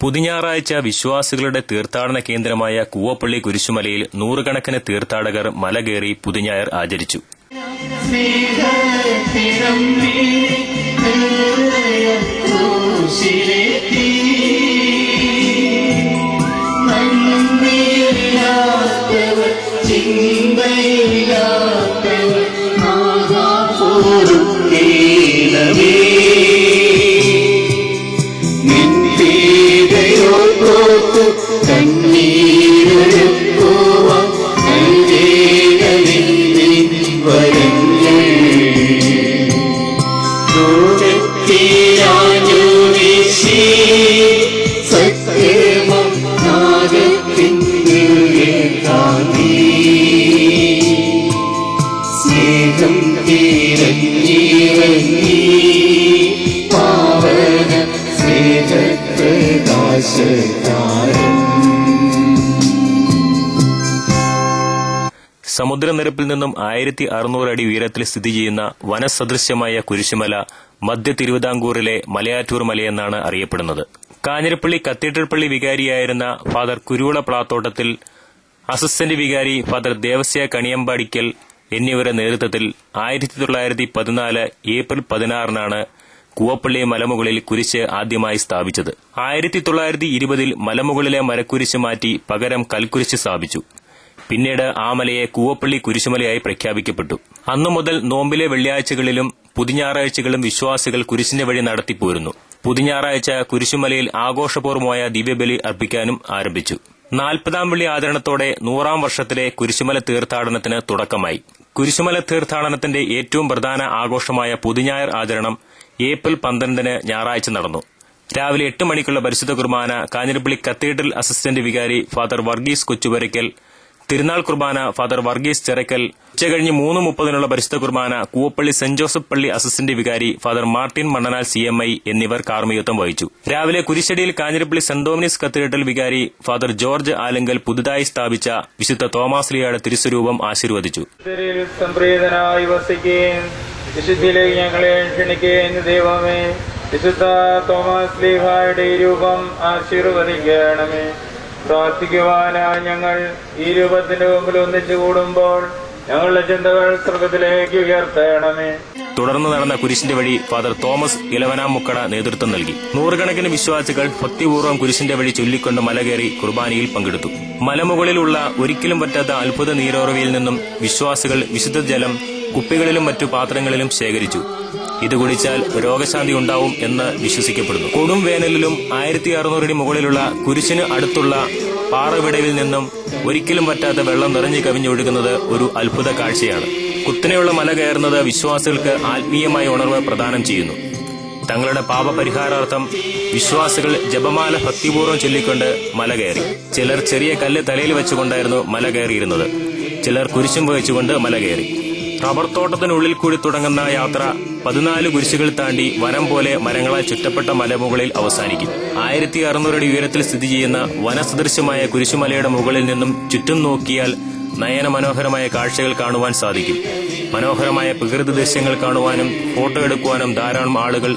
പുതിഞ്ഞാറാഴ്ച വിശ്വാസികളുടെ തീർത്ഥാടന കേന്ദ്രമായ കൂവപ്പള്ളി കുരിശുമലയിൽ നൂറുകണക്കിന് തീർത്ഥാടകർ മലകേറി പുതിഞ്ഞായർ ആചരിച്ചു. ചിന്തയില്ലാത്തവർ നിന്ദയോർക്കോത്തു കണ്ണീരൊരുക്കുവാൻ നൽകേണമേ വരങ്ങൾ ദൂരത്തിരാജുവിശി സത്യമം നാഗത്തിൻ സ്നേഹം തീരഞ്ഞിറങ്ങി സമുദ്രനിരപ്പിൽ നിന്നും ആയിരത്തി അറുന്നൂറ് അടി ഉയരത്തിൽ സ്ഥിതി ചെയ്യുന്ന വനസദൃശ്യമായ കുരിശുമല മധ്യ തിരുവിതാംകൂറിലെ മലയാറ്റൂർ മലയെന്നാണ് അറിയപ്പെടുന്നത്. കാഞ്ഞിരപ്പള്ളി കത്തീഡ്രൽ പള്ളി വികാരിയായിരുന്ന ഫാദർ കുരുവിള പ്ലാത്തോട്ടത്തിൽ അസിസ്റ്റന്റ് വികാരി ഫാദർ ദേവസ്യ കണിയമ്പാടിക്കൽ എന്നിവരുടെ നേതൃത്വത്തിൽ ആയിരത്തി തൊള്ളായിരത്തി പതിനാല് ഏപ്രിൽ പതിനാറിനാണ് കൂവപ്പള്ളി മലമുകളിൽ കുരിശ് ആദ്യമായി സ്ഥാപിച്ചത്. ആയിരത്തി തൊള്ളായിരത്തി ഇരുപതിൽ മലമുകളിലെ മരക്കുരിശ് മാറ്റി പകരം കൽക്കുരിശ് സ്ഥാപിച്ചു. പിന്നീട് ആമലയെ മലയെ കൂവപ്പള്ളി കുരിശുമലയായി പ്രഖ്യാപിക്കപ്പെട്ടു. അന്നു മുതൽ നോമ്പിലെ വെള്ളിയാഴ്ചകളിലും പുതിഞ്ഞാറാഴ്ചകളും വിശ്വാസികൾ കുരിശിന്റെ വഴി നടത്തിപ്പോരുന്നു. പുതിഞ്ഞാറാഴ്ച കുരിശുമലയിൽ ആഘോഷപൂർവമായ ദിവ്യബലി അർപ്പിക്കാനും ആരംഭിച്ചു. നാൽപ്പതാം വെള്ളി ആചരണത്തോടെ നൂറാം വർഷത്തിലെ കുരിശുമല തീർത്ഥാടനത്തിന് തുടക്കമായി. കുരിശുമല തീർത്ഥാടനത്തിന്റെ ഏറ്റവും പ്രധാന ആഘോഷമായ പുതിഞ്ഞായർ ആചരണം ഏപ്രിൽ പന്ത്രണ്ടിന് ഞായറാഴ്ച നടന്നു. രാവിലെ എട്ട് മണിക്കുള്ള പരിശുദ്ധ കുർബാന കാഞ്ഞിരപ്പള്ളി കത്തീഡ്രൽ അസിസ്റ്റന്റ് വികാരി ഫാദർ വർഗീസ് കൊച്ചുപരയ്ക്കൽ തിരുനാൾ കുർബാന ഫാദർ വർഗീസ് ചെറക്കൽ ഉച്ചകഴിഞ്ഞ് മൂന്ന് മുപ്പതിനുള്ള പരിശുദ്ധ കുർബാന കൂവപ്പള്ളി സെന്റ് ജോസഫ് പള്ളി അസിസ്റ്റന്റ് വികാരി father Martin Mannanal C M I എന്നിവർ കാർമ്മികത്വം വഹിച്ചു. രാവിലെ കുരിശടിയിൽ കാഞ്ഞിരപ്പള്ളി സെന്റ് കത്തീഡ്രൽ വികാരി ഫാദർ ജോർജ് ആലങ്കൽ പുതുതായി സ്ഥാപിച്ച വിശുദ്ധ തോമാസ്ലിയുടെ തിരുസ്വരൂപം ആശീർവദിച്ചു. ഞങ്ങളെ ദൈവമേ വിശുദ്ധ തോമസ് ലീഹായുടെ രൂപം ആശീർവദിക്കണമേ. പ്രാർത്ഥിക്കുവാനായി ഞങ്ങൾ ഈ രൂപത്തിന്റെ മുമ്പിൽ ഒന്നിച്ചു കൂടുമ്പോൾ ഞങ്ങളുടെ ചിന്തകൾ സ്വർഗത്തിലേക്ക് ഉയർത്തേണമേ. തുടർന്ന് നടന്ന കുരിശിന്റെ വഴി ഫാദർ തോമസ് ഇലവനാം മുക്കട നേതൃത്വം നൽകി. നൂറുകണക്കിന് വിശ്വാസികൾ ഭക്തിപൂർവം കുരിശിന്റെ വഴി ചൊല്ലിക്കൊണ്ട് മലകയറി കുർബാനയിൽ പങ്കെടുത്തു. മലമുകളിലുള്ള ഒരിക്കലും പറ്റാത്ത അത്ഭുത നീരോറവയിൽ നിന്നും വിശ്വാസികൾ വിശുദ്ധ ജലം കുപ്പികളിലും മറ്റു പാത്രങ്ങളിലും ശേഖരിച്ചു. ഇത് കുടിച്ചാൽ രോഗശാന്തി ഉണ്ടാവും എന്ന് വിശ്വസിക്കപ്പെടുന്നു. കൊടും വേനലിലും ആയിരത്തി അറുന്നൂറിന് മുകളിലുള്ള കുരിശിന് അടുത്തുള്ള പാറവിടവിൽ നിന്നും ഒരിക്കലും പറ്റാത്ത വെള്ളം നിറഞ്ഞു കവിഞ്ഞൊഴുകുന്നത് ഒരു അത്ഭുത കാഴ്ചയാണ്. കുത്തനെയുള്ള മല കയറുന്നത് വിശ്വാസികൾക്ക് ആത്മീയമായ ഉണർവ് പ്രദാനം ചെയ്യുന്നു. തങ്ങളുടെ പാപപരിഹാരാർത്ഥം വിശ്വാസികൾ ജപമാല ഭക്തിപൂർവം ചൊല്ലിക്കൊണ്ട് മല കയറി. ചിലർ ചെറിയ കല്ല് തലയിൽ വെച്ചുകൊണ്ടായിരുന്നു മല കയറിയിരുന്നത്. ചിലർ കുരിശും വഹിച്ചുകൊണ്ട് മല കയറി. റബ്ബർ തോട്ടത്തിനുള്ളിൽ കൂടി തുടങ്ങുന്ന യാത്ര പതിനാല് കുരിശുകൾ താണ്ടി വനം പോലെ മരങ്ങളാൽ ചുറ്റപ്പെട്ട മലമുകളിൽ അവസാനിക്കും. ആയിരത്തി അറുന്നൂറടി ഉയരത്തിൽ സ്ഥിതി ചെയ്യുന്ന വനസദൃശ്യമായ കുരിശുമലയുടെ മുകളിൽ നിന്നും ചുറ്റും നോക്കിയാൽ നയന മനോഹരമായ കാഴ്ചകൾ കാണുവാൻ സാധിക്കും. മനോഹരമായ പ്രകൃതി ദൃശ്യങ്ങൾ കാണുവാനും ഫോട്ടോ എടുക്കുവാനും ധാരാളം ആളുകൾ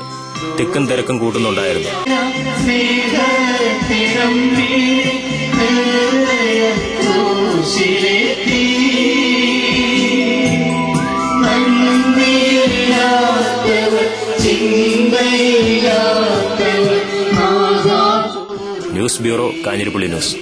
തിക്കും തിരക്കും കൂട്ടുന്നുണ്ടായിരുന്നു. News bureau Kanjirappally news.